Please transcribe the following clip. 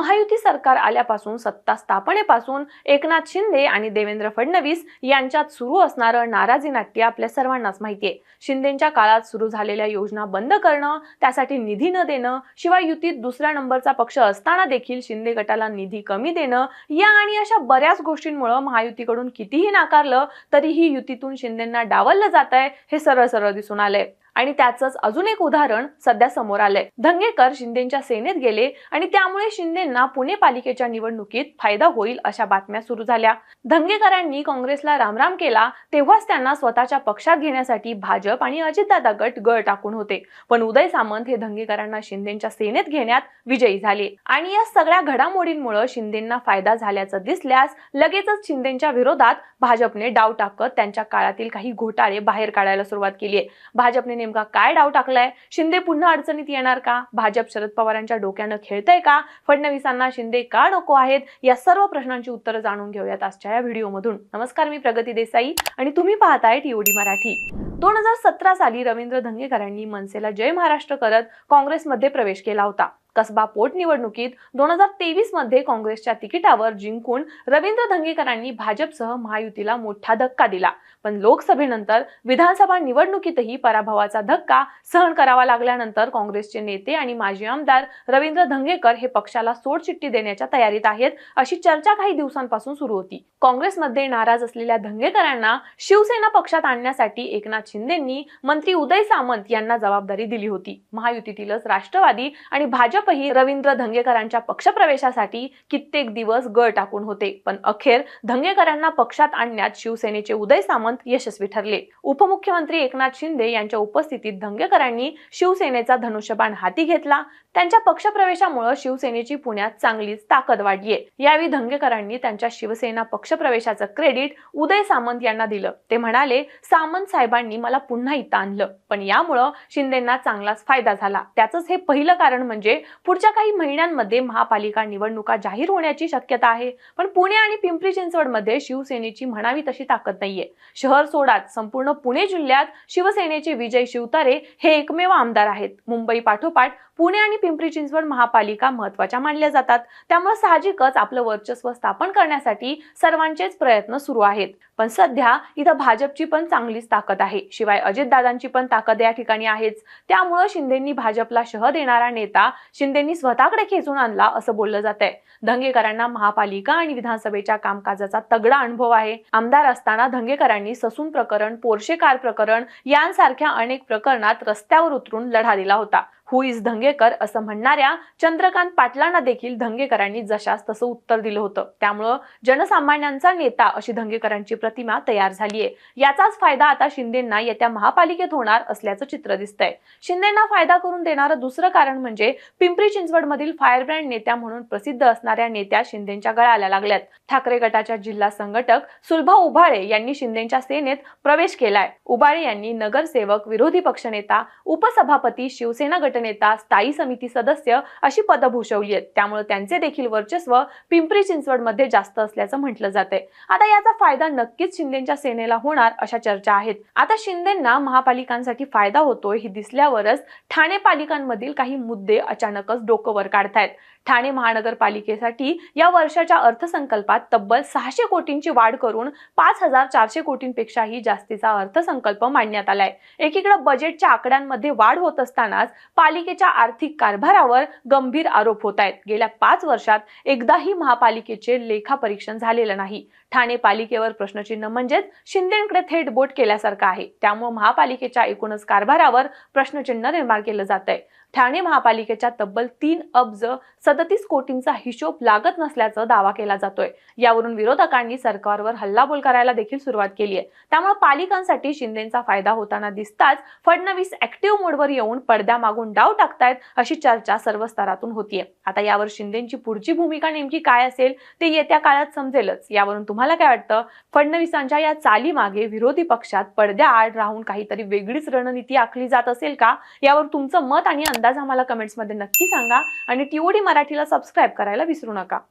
महायुती सरकार आल्यापासून सत्ता स्थापनेपासून एकनाथ शिंदे आणि देवेंद्र फडणवीस यांच्यात सुरू असणारं नाराजी नाट्य आपल्या सर्वांनाच माहितीये. शिंदेच्या काळात सुरू झालेल्या योजना बंद करणं त्यासाठी निधी न देणं शिवाय युतीत दुसऱ्या नंबरचा पक्ष असताना देखील शिंदे गटाला निधी कमी देणं या आणि अशा बऱ्याच गोष्टींमुळे महायुतीकडून कितीही नाकारलं तरीही युतीतून शिंदेना डावललं जात आहे हे सरळ सरळ दिसून आलंय. आणि त्याचंच अजून एक उदाहरण सध्या समोर आलंय. धंगेकर शिंदेच्या सेनेत गेले आणि त्यामुळे शिंदेना पुणे पालिकेच्या निवडणुकीत फायदा होईल अशा बातम्या सुरू झाल्या. धंगेकरांनी काँग्रेसला रामराम केला तेव्हाच त्यांना स्वतःच्या पक्षात घेण्यासाठी भाजप आणि अजितदादा गट गळ टाकून होते. पण उदय सामंत हे धंगेकरांना शिंदेच्या सेनेत घेण्यात विजयी झाले. आणि या सगळ्या घडामोडींमुळे शिंदेना फायदा झाल्याचं दिसल्यास लगेचच शिंदेच्या विरोधात भाजपने डाव टाकत त्यांच्या काळातील काही घोटाळे बाहेर काढायला सुरुवात केली आहे. भाजपने नेमका काय डाव टाकलाय? शिंदे पुन्हा अडचणीत येणार का? भाजप शरद पवारांच्या डोक्यानं खेळतंय का? फडणवीसांना शिंदे का नको आहेत? या सर्व प्रश्नांची उत्तरं जाणून घेऊयात आजच्या या व्हिडिओमधून. नमस्कार मी प्रगती देसाई आणि तुम्ही पाहताय टीओडी मराठी. दोन हजार सतरा साली रवींद्र धंगेकरांनी मनसेला जय महाराष्ट्र करत काँग्रेसमध्ये प्रवेश केला होता. कसबा पोटनिवडणुकीत दोन हजार तेवीसमध्ये काँग्रेसच्या तिकिटावर जिंकून रवींद्र धंगेकरांनी भाजपसह महायुतीला मोठा धक्का दिला. पण लोकसभेनंतर विधानसभा निवडणुकीतही पराभवाचा धक्का सहन करावा लागल्यानंतर काँग्रेसचे नेते आणि माजी आमदार रवींद्र धंगेकर हे पक्षाला सोडचिठ्ठी देण्याच्या तयारीत आहेत अशी चर्चा काही दिवसांपासून सुरू होती. काँग्रेसमध्ये नाराज असलेल्या धंगेकरांना शिवसेना पक्षात आणण्यासाठी एकनाथ शिंदेंनी मंत्री उदय सामंत यांना जबाबदारी दिली होती. महायुतीतीलच राष्ट्रवादी आणि भाजप भाजपही रवींद्र धंगेकरांच्या पक्षप्रवेशासाठी कित्येक दिवस गळ टाकून होते. पण अखेर धंगेकरांना पक्षात आणण्यात शिवसेनेचे उदय सामंत यशस्वी ठरले. उपमुख्यमंत्री एकनाथ शिंदे यांच्या उपस्थितीत धंगेकरांनी शिवसेनेचा धनुष्यबाण हाती घेतला. त्यांच्या पक्षप्रवेशामुळे शिवसेनेची पुण्यात चांगलीच ताकद वाढलीये. यावेळी धंगेकरांनी त्यांच्या शिवसेना पक्षप्रवेशाचं क्रेडिट उदय सामंत यांना दिलं. ते म्हणाले सामंत साहेबांनी मला पुन्हा इथं आणलं. पण यामुळं शिंदेना चांगलाच फायदा झाला. त्याच हे पहिलं कारण म्हणजे पुढच्या काही महिन्यांमध्ये महापालिका निवडणुका जाहीर होण्याची शक्यता आहे. पण पुणे आणि पिंपरी चिंचवडमध्ये शिवसेनेची म्हणावी तशी ताकद नाहीये. शहर सोडात संपूर्ण पुणे जिल्ह्यात शिवसेनेचे विजय शिवतारे हे एकमेव आमदार आहेत. मुंबई पाठोपाठ पुणे आणि पिंपरी चिंचवड महापालिका महत्त्वाच्या मानल्या जातात. त्यामुळे साहजिकच आपलं वर्चस्व स्थापन करण्यासाठी सर्वांचेच प्रयत्न सुरू आहेत. पण सध्या इथं भाजपची पण चांगलीच ताकद आहे. शिवाय अजितदादांची पण ताकद या ठिकाणी आहेच. त्यामुळं शिंदेंनी भाजपला शह देणारा नेता शिंदेंनी स्वतःकडे खेचून आणला असं बोललं जात आहे धंगेकरांना महापालिका आणि विधानसभेच्या कामकाजाचा तगडा अनुभव आहे. आमदार असताना धंगेकरांनी ससून प्रकरण पोर्शे कार प्रकरण यांसारख्या अनेक प्रकरणात रस्त्यावर उतरून लढा दिला होता. हु इज धंगेकर असं म्हणणाऱ्या चंद्रकांत पाटलांना देखील धंगेकरांनी जशास तसं उत्तर दिलं होतं. त्यामुळं जनसामान्यांचा नेता अशी धंगेकरांची प्रतिमा तयार झालीय. याचाच फायदा आता शिंदेना येत्या महापालिकेत होणार असल्याचं चित्र दिसतंय. शिंदेना फायदा करून देणारं दुसरं कारण म्हणजे पिंपरी चिंचवडमधील फायरब्रँड नेत्या म्हणून प्रसिद्ध असणाऱ्या नेत्या शिंदेच्या गळाला लागल्यात. ठाकरे गटाच्या जिल्हा संघटक सुलभा उभाळे यांनी शिंदेच्या सेनेत प्रवेश केलाय. उभाळे यांनी नगरसेवक विरोधी पक्षनेता उपसभापती शिवसेना गट नेता स्थायी समिती सदस्य अशी पदं भूषवली आहेत त्यामुळे त्यांचे देखील वर्चस्व पिंपरी चिंचवडमध्ये जास्त असल्याचं म्हटलं जाते आता याचा फायदा नक्कीच शिंदेच्या सेनेला होणार अशा चर्चा आहेत. आता शिंदेना महापालिकांसाठी फायदा होतोय ही दिसल्यावरच ठाणे पालिकांमधील काही मुद्दे अचानकच डोकंवर काढतायत. ठाणे महानगरपालिकेसाठी या वर्षाच्या अर्थसंकल्पात तब्बल सहाशे कोटींची वाढ करून पाच हजार चारशे कोटींपेक्षाही जास्तीचा अर्थसंकल्प मांडण्यात आलाय. एकीकडे बजेटच्या आकड्यांमध्ये वाढ होत असतानाच पालिकेच्या आर्थिक कारभारावर गंभीर आरोप होत आहेत. गेल्या पाच वर्षात एकदाही महापालिकेचे लेखापरीक्षण झालेलं नाही. ठाणे पालिकेवर प्रश्नचिन्ह म्हणजेच शिंदेकडे थेट बोट केल्यासारखं आहे. त्यामुळे महापालिकेच्या एकूणच कारभारावर प्रश्नचिन्ह निर्माण केलं जात आहे ठाणे महापालिकेच्या तब्बल तीन अब्ज सदतीस कोटींचा हिशोब लागत नसल्याचा दावा केला जातोय. यावरून विरोधकांनी सरकारवर हल्लाबोल करायला देखील सुरुवात केली आहे. त्यामुळे पालिकांसाठी शिंदेचा फायदा होताना दिसताच फडणवीस ऍक्टिव्ह मोडवर येऊन पडद्यामागून डाव टाकतायत अशी चर्चा सर्व स्तरातून होतीये. आता यावर शिंदेची पुढची भूमिका नेमकी काय असेल ते येत्या काळात समजेलच. यावरून तुम्हाला काय वाटतं? फडणवीसांच्या या चालीमागे विरोधी पक्षात पडद्याआड राहून काहीतरी वेगळीच रणनीती आखली जात असेल का? यावर तुमचं मत आणि अंदाज आम्हाला कमेंट्समध्ये नक्की सांगा आणि टीओडी मराठीला सबस्क्राईब करायला विसरू नका.